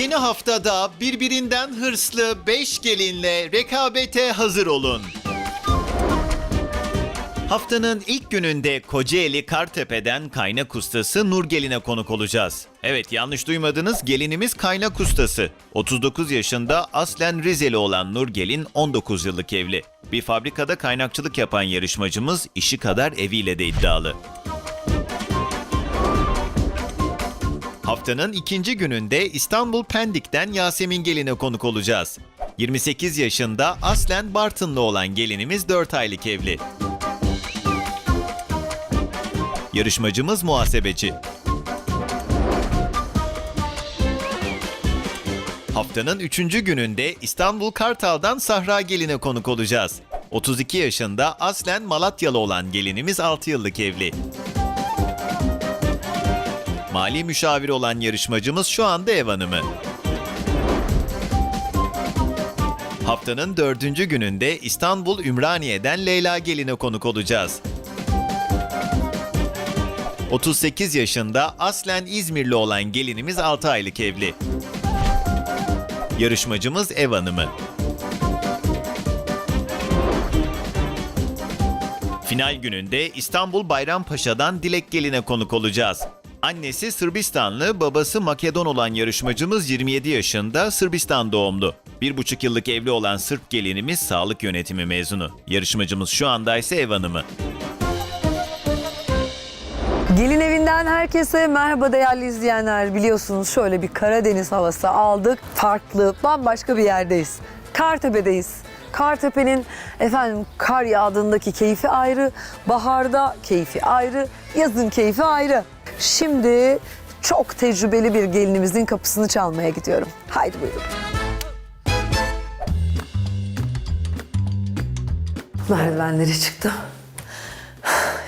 Yeni haftada birbirinden hırslı 5 gelinle rekabete hazır olun. Haftanın ilk gününde Kocaeli Kartepe'den kaynak ustası Nur Gelin'e konuk olacağız. Evet yanlış duymadınız gelinimiz kaynak ustası. 39 yaşında aslen Rizeli olan Nur Gelin 19 yıllık evli. Bir fabrikada kaynakçılık yapan yarışmacımız işi kadar eviyle de iddialı. Haftanın ikinci gününde İstanbul Pendik'ten Yasemin Gelin'e konuk olacağız. 28 yaşında aslen Bartınlı olan gelinimiz 4 aylık evli. Yarışmacımız muhasebeci. Haftanın üçüncü gününde İstanbul Kartal'dan Sahra Gelin'e konuk olacağız. 32 yaşında aslen Malatyalı olan gelinimiz 6 yıllık evli. Mali müşavir olan yarışmacımız şu anda ev hanımı. Haftanın dördüncü gününde İstanbul Ümraniye'den Leyla Gelin'e konuk olacağız. 38 yaşında aslen İzmirli olan gelinimiz 6 aylık evli. Yarışmacımız ev hanımı. Final gününde İstanbul Bayrampaşa'dan Dilek Gelin'e konuk olacağız. Annesi Sırbistanlı, babası Makedon olan yarışmacımız 27 yaşında Sırbistan doğumlu. Bir buçuk yıllık evli olan Sırp gelinimiz sağlık yönetimi mezunu. Yarışmacımız şu anda ise ev hanımı. Gelin evinden herkese merhaba değerli izleyenler. Biliyorsunuz şöyle bir Karadeniz havası aldık. Farklı, bambaşka bir yerdeyiz. Kartepe'deyiz. Kartepe'nin efendim kar yağdığındaki keyfi ayrı, baharda keyfi ayrı, yazın keyfi ayrı. Şimdi çok tecrübeli bir gelinimizin kapısını çalmaya gidiyorum. Haydi buyurun. Merdivenleri çıktım.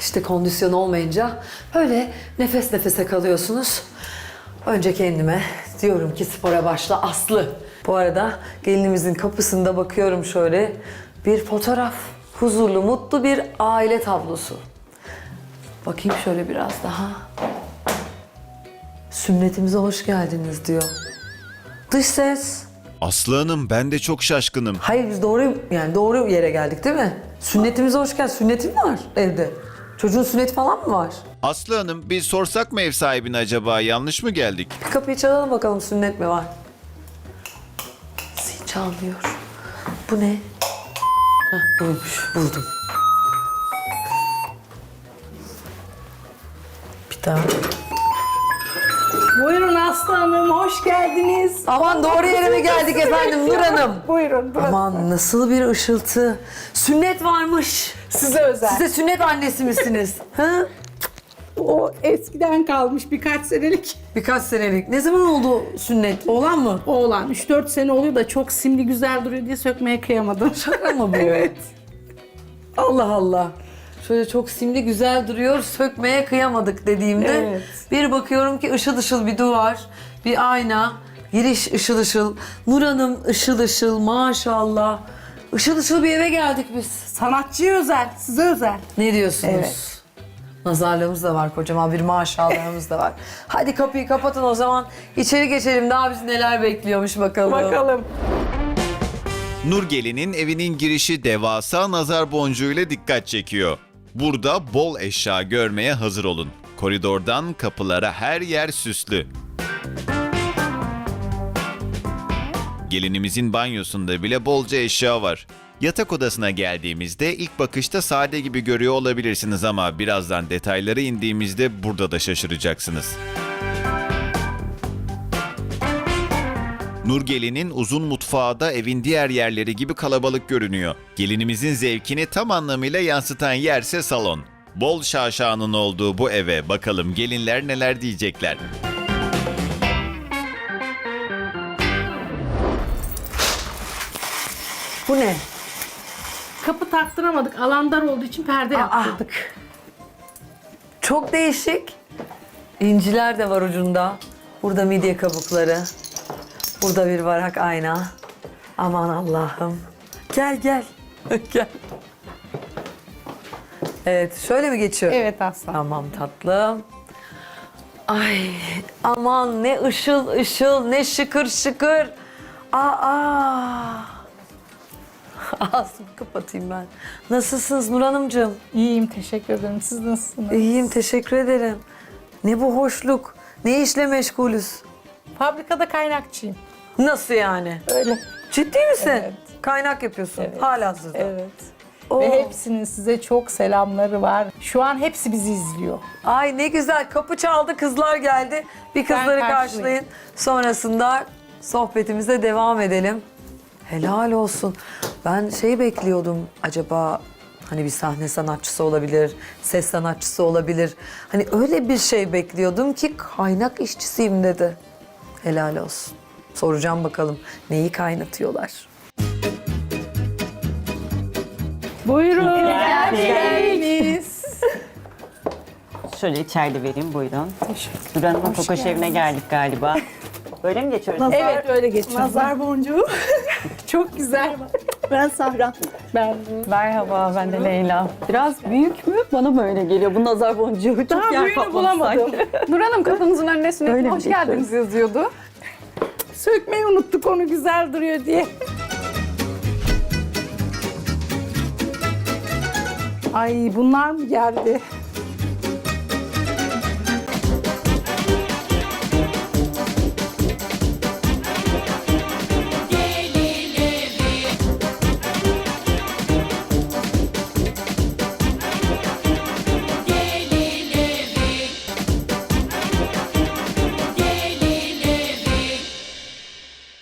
İşte kondisyon olmayınca böyle nefes nefese kalıyorsunuz. Önce kendime diyorum ki spora başla Aslı. Bu arada gelinimizin kapısında bakıyorum şöyle bir fotoğraf. Huzurlu, mutlu bir aile tablosu. Bakayım şöyle biraz daha. Sünnetimize hoş geldiniz diyor. Dış ses. Aslı Hanım ben de çok şaşkınım. Hayır biz doğru yani doğru yere geldik değil mi? Sünnetimize hoş geldin. Sünnetin var evde? Çocuğun sünneti falan mı var? Aslı Hanım bir sorsak mı ev sahibine acaba yanlış mı geldik? Bir kapıyı çalalım bakalım sünnet mi var? Zil çalmıyor. Bu ne? Heh, buymuş. Buldum. Daha. Buyurun Aslı Hanım, hoş geldiniz. Aman doğru yere mi geldik efendim Nur Hanım? Buyurun, burası Aman nasıl bir ışıltı. Sünnet varmış. size özel. Siz de sünnet annesi misiniz? ha? O eskiden kalmış birkaç senelik Birkaç senelik. Ne zaman oldu sünnet? Oğlan mı? oğlan. 3-4 sene oluyor da çok simli güzel duruyor diye sökmeye kıyamadım. Şaka mı bu? evet. Allah Allah. Şöyle çok simli güzel duruyor. Sökmeye kıyamadık dediğimde Evet. bir bakıyorum ki ışıl ışıl bir duvar, bir ayna, giriş ışıl ışıl. Nur Hanım ışıl ışıl maşallah. Işıl ışıl bir eve geldik biz. Sanatçıya özel, size özel. Ne diyorsunuz? Evet. Nazarlığımız da var kocaman bir maşallahımız da var. Hadi kapıyı kapatın o zaman. İçeri geçelim daha bizi neler bekliyormuş bakalım. Bakalım. Nur Gelin'in evinin girişi devasa nazar boncuğuyla dikkat çekiyor. Burada bol eşya görmeye hazır olun. Koridordan kapılara her yer süslü. Gelinimizin banyosunda bile bolca eşya var. Yatak odasına geldiğimizde ilk bakışta sade gibi görüyor olabilirsiniz ama birazdan detaylara indiğimizde burada da şaşıracaksınız. Nur Gelin'in uzun mutfağı da evin diğer yerleri gibi kalabalık görünüyor. Gelinimizin zevkini tam anlamıyla yansıtan yerse salon. Bol şaşanın olduğu bu eve bakalım gelinler neler diyecekler. Bu ne? Kapı taktıramadık. Alan dar olduğu için perde yaptırdık. Çok değişik. İnciler de var ucunda. Burada midye kabukları. Burada bir varak ayna. Aman Allah'ım. Gel gel. gel. Evet şöyle mi geçiyor? Evet Aslı. Tamam tatlım. Ay aman ne ışıl ışıl ne şıkır şıkır. Aa. Ağzımı kapatayım ben. Nasılsınız Nur Hanımcığım? İyiyim teşekkür ederim. Siz nasılsınız? İyiyim teşekkür ederim. Ne bu hoşluk? Ne işle meşgulüz? Fabrikada kaynakçıyım. Nasıl yani? Öyle. Ciddi misin? Evet. Kaynak yapıyorsun Evet. halihazırda. Evet. Oo. Ve hepsinin size çok selamları var. Şu an hepsi bizi izliyor. Ay ne güzel kapı çaldı kızlar geldi. Bir kızları karşılayın. Sonrasında sohbetimize devam edelim. Helal olsun. Ben şey bekliyordum acaba hani bir sahne sanatçısı olabilir, ses sanatçısı olabilir. Hani öyle bir şey bekliyordum ki kaynak işçisiyim dedi. Helal olsun. Soracağım bakalım neyi kaynatıyorlar. Buyurun. geldiniz. Şöyle içeride vereyim buyurun. Teşekkür Nur Hanım'ın kokoş evine geldik galiba. Böyle mi geçiyoruz? Evet öyle geçiyor. Nazar boncuğu. Çok güzel. Ben Sahra. Ben. Merhaba ben de Leyla. Biraz büyük mü? Bana böyle geliyor bu nazar boncuğu. Çok Daha yer büyüğünü kaplamış bulamadım. sanki. Nur Hanım kapınızın önüne sürekli Öyle mi hoş geldiniz yazıyordu. Sökmeyi unuttuk onu güzel duruyor diye. Ay bunlar mı geldi?